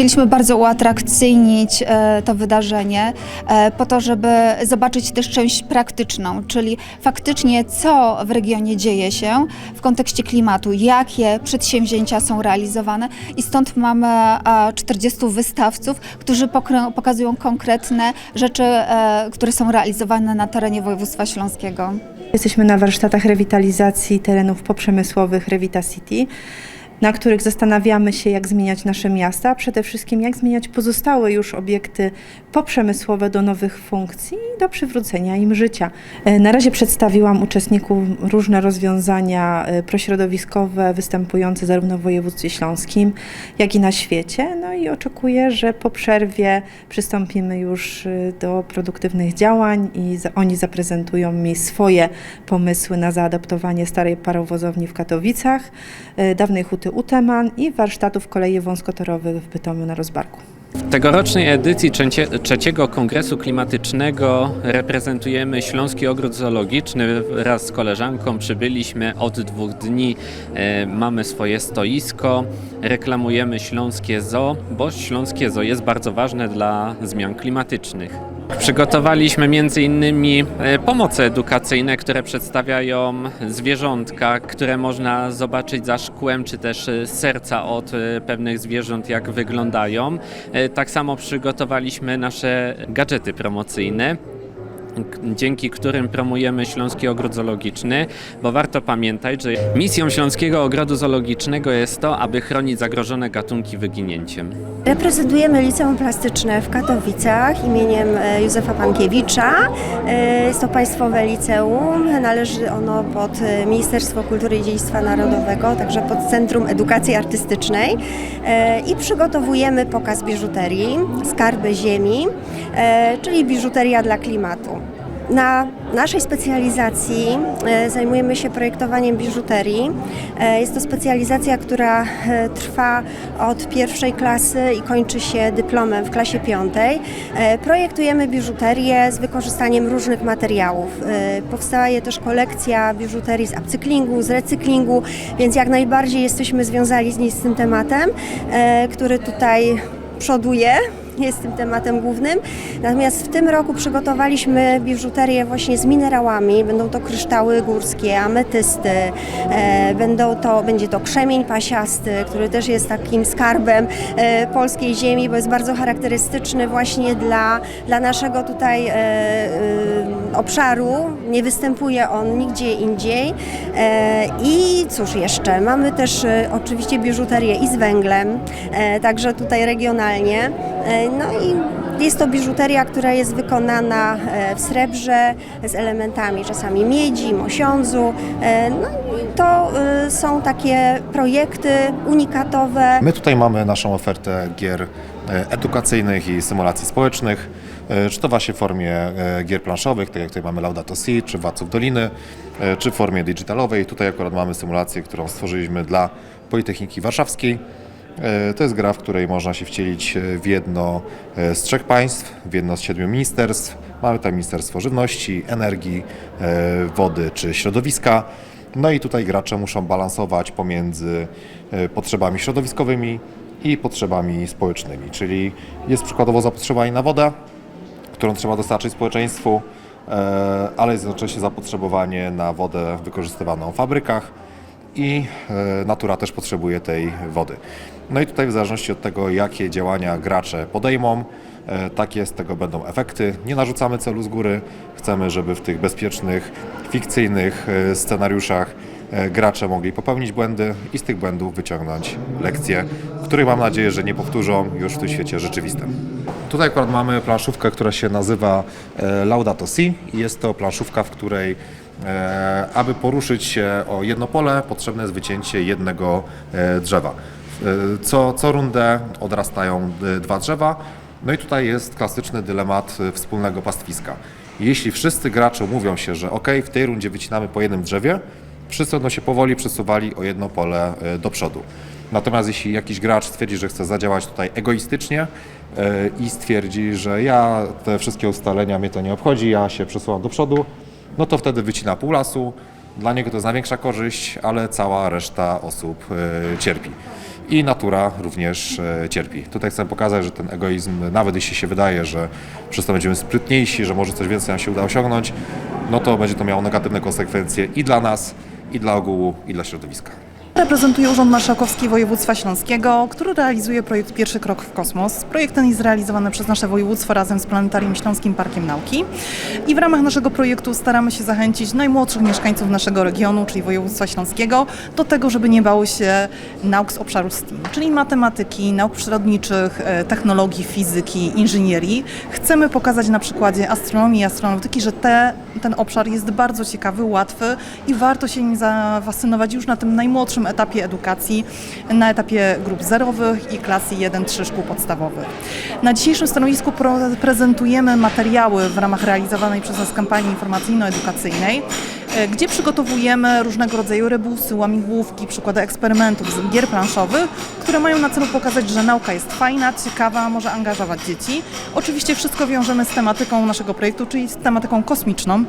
Chcieliśmy bardzo uatrakcyjnić e, to wydarzenie, e, po to, żeby zobaczyć też część praktyczną, czyli faktycznie co w regionie dzieje się w kontekście klimatu, jakie przedsięwzięcia są realizowane i stąd mamy e, 40 wystawców, którzy pokazują konkretne rzeczy, e, które są realizowane na terenie województwa śląskiego. Jesteśmy na warsztatach rewitalizacji terenów poprzemysłowych Revita City, na których zastanawiamy się, jak zmieniać nasze miasta, a przede wszystkim jak zmieniać pozostałe już obiekty poprzemysłowe do nowych funkcji i do przywrócenia im życia. E, Na razie przedstawiłam uczestnikom różne rozwiązania e, prośrodowiskowe występujące zarówno w województwie śląskim, jak i na świecie. No i oczekuję, że po przerwie przystąpimy już e, do produktywnych działań i oni zaprezentują mi swoje pomysły na zaadaptowanie starej parowozowni w Katowicach, dawnej huty Uteman i warsztatów kolei wąskotorowych w Bytomiu na Rozbarku. W tegorocznej edycji trzecie, trzeciego Kongresu Klimatycznego reprezentujemy Śląski Ogród Zoologiczny. Wraz z koleżanką przybyliśmy od dwóch dni. E, mamy swoje stoisko, reklamujemy Śląskie Zoo, bo Śląskie Zoo jest bardzo ważne dla zmian klimatycznych. Przygotowaliśmy m.in. e, pomoce edukacyjne, które przedstawiają zwierzątka, które można zobaczyć za szkłem, czy też e, serca od e, pewnych zwierząt, jak wyglądają. Tak samo przygotowaliśmy nasze gadżety promocyjne dzięki którym promujemy Śląski Ogród Zoologiczny, bo warto pamiętać, że misją Śląskiego Ogrodu Zoologicznego jest to, aby chronić zagrożone gatunki wyginięciem. Reprezentujemy Liceum Plastyczne w Katowicach imieniem e, Józefa Pankiewicza. E, Jest to państwowe liceum, należy ono pod e, Ministerstwo Kultury i Dziedzictwa Narodowego, także pod Centrum Edukacji Artystycznej i przygotowujemy pokaz biżuterii, skarby ziemi, czyli biżuteria dla klimatu. Na naszej specjalizacji e, zajmujemy się projektowaniem biżuterii. E, Jest to specjalizacja, która e, trwa od pierwszej klasy i kończy się dyplomem w klasie piątej. Projektujemy biżuterię z wykorzystaniem różnych materiałów. Powstaje też kolekcja biżuterii z upcyklingu, z recyklingu, więc jak najbardziej jesteśmy związani z, z tym tematem, który tutaj przoduje jest tym tematem głównym. Natomiast w tym roku przygotowaliśmy biżuterię właśnie z minerałami. Będą to kryształy górskie, ametysty, e, będą to, będzie to krzemień pasiasty, który też jest takim skarbem e, polskiej ziemi, bo jest bardzo charakterystyczny właśnie dla, dla naszego tutaj e, obszaru. Nie występuje on nigdzie indziej. E, I cóż jeszcze? Mamy też e, oczywiście biżuterię i z węglem, e, także tutaj regionalnie. No i jest to biżuteria, która jest wykonana w srebrze z elementami czasami miedzi, mosiądzu. No i to są takie projekty unikatowe. My tutaj mamy naszą ofertę gier edukacyjnych i symulacji społecznych, e, czy to właśnie w formie e, gier planszowych, tak jak tutaj mamy Laudato Si, czy Władców Doliny, e, czy w formie digitalowej. Tutaj akurat mamy symulację, którą stworzyliśmy dla Politechniki Warszawskiej. E, To jest gra, w której można się wcielić e, w jedno e, z trzech państw, w jedno z siedmiu ministerstw. Mamy tam Ministerstwo Żywności, Energii, e, Wody czy Środowiska. No i tutaj gracze muszą balansować pomiędzy e, potrzebami środowiskowymi i potrzebami społecznymi, czyli jest przykładowo zapotrzebowanie na wodę, którą trzeba dostarczyć społeczeństwu, e, ale jest jednocześnie zapotrzebowanie na wodę wykorzystywaną w fabrykach i e, natura też potrzebuje tej wody. No i tutaj w zależności od tego, jakie działania gracze podejmą, e, takie z tego będą efekty. Nie narzucamy celu z góry, chcemy, żeby w tych bezpiecznych, fikcyjnych scenariuszach gracze mogli popełnić błędy i z tych błędów wyciągnąć lekcje, których mam nadzieję, że nie powtórzą już w tym świecie rzeczywistym. Tutaj akurat mamy planszówkę, która się nazywa e, Laudato Si i jest to planszówka, w której e, aby poruszyć się o jedno pole potrzebne jest wycięcie jednego e, drzewa. E, Co, co rundę odrastają e, dwa drzewa, no i tutaj jest klasyczny dylemat e, wspólnego pastwiska. Jeśli wszyscy gracze umówią się, że ok, w tej rundzie wycinamy po jednym drzewie, wszyscy będą się powoli przesuwali o jedno pole e, do przodu. Natomiast jeśli jakiś gracz stwierdzi, że chce zadziałać tutaj egoistycznie e, i stwierdzi, że ja te wszystkie ustalenia mnie to nie obchodzi, ja się przesuwam do przodu, no to wtedy wycina pół lasu. Dla niego to jest największa korzyść, ale cała reszta osób e, cierpi. i natura również cierpi. Tutaj chcę pokazać, że ten egoizm, nawet jeśli się wydaje, że przez to będziemy sprytniejsi, że może coś więcej nam się uda osiągnąć, no to będzie to miało negatywne konsekwencje i dla nas, i dla ogółu, i dla środowiska. Reprezentuję Urząd Marszałkowski Województwa Śląskiego, który realizuje projekt Pierwszy Krok w Kosmos. Projekt ten jest realizowany przez nasze województwo razem z Planetarium Śląskim Parkiem Nauki. I w ramach naszego projektu staramy się zachęcić najmłodszych mieszkańców naszego regionu, czyli województwa śląskiego, do tego, żeby nie bały się nauk z obszaru STEAM, czyli matematyki, nauk przyrodniczych, e, technologii, fizyki, inżynierii. Chcemy pokazać na przykładzie astronomii i astronautyki, że te, ten obszar jest bardzo ciekawy, łatwy i warto się nim zafascynować już na tym najmłodszym etapie edukacji, na etapie grup zerowych i klasy 1-3 szkół podstawowych. Na dzisiejszym stanowisku prezentujemy materiały w ramach realizowanej przez nas kampanii informacyjno-edukacyjnej, e, gdzie przygotowujemy różnego rodzaju rebusy, łamigłówki, przykłady eksperymentów z gier planszowych, które mają na celu pokazać, że nauka jest fajna, ciekawa, może angażować dzieci. Oczywiście wszystko wiążemy z tematyką naszego projektu, czyli z tematyką kosmiczną.